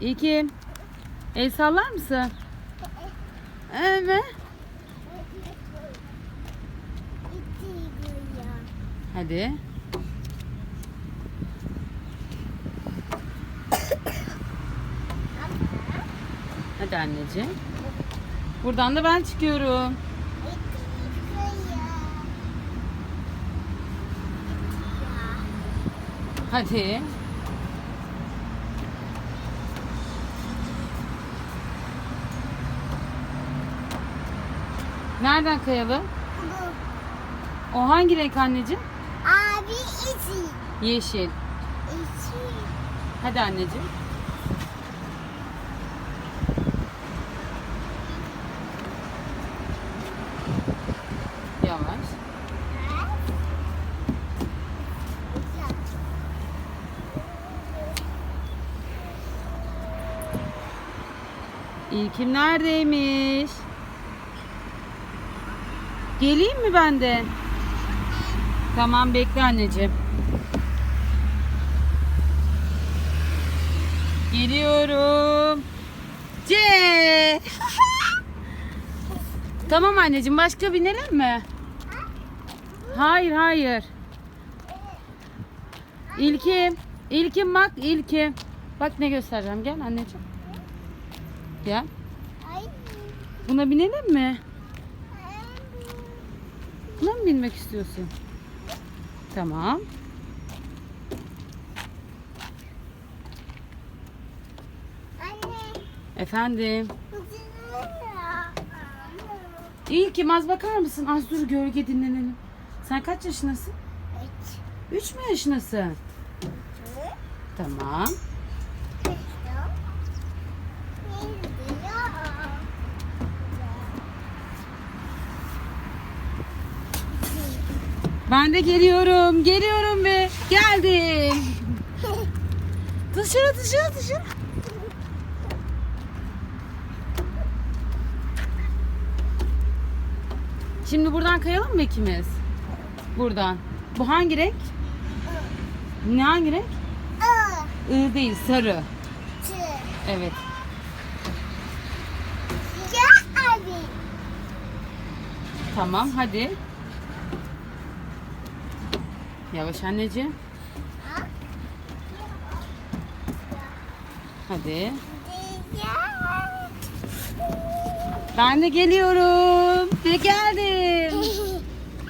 İlkim. El sallar mısın? Evet. Hadi. Hadi anneciğim. Buradan da ben çıkıyorum. Hadi. Nereden kayalım? O hangi renk anneciğim? Abi içi. Yeşil. İçi. Hadi anneciğim. Yavaş. İlkim neredeymiş? Geleyim mi ben de? Tamam bekle anneciğim. Geliyorum. C. tamam anneciğim başka binelim mi? Hayır hayır. İlkim. İlkim bak İlkim. Bak ne göstereceğim gel anneciğim. Gel. Buna binelim mi? Buna mı binmek istiyorsun? Tamam. Anne. Efendim. Kızım. İlkim az bakar mısın? Az dur gölge dinlenelim. Sen kaç yaşındasın? Üç. Üç mü yaşındasın? Dört. Tamam. Ben de geliyorum. Geliyorum be. Geldim. Dışarı dışarı dışarı. Şimdi buradan kayalım mı ikimiz? Buradan. Bu hangi renk? Ne hangi renk? I değil sarı. Evet. Ya abi. Tamam hadi. Yavaş anneciğim. Hadi. Ben de geliyorum. Ve geldim.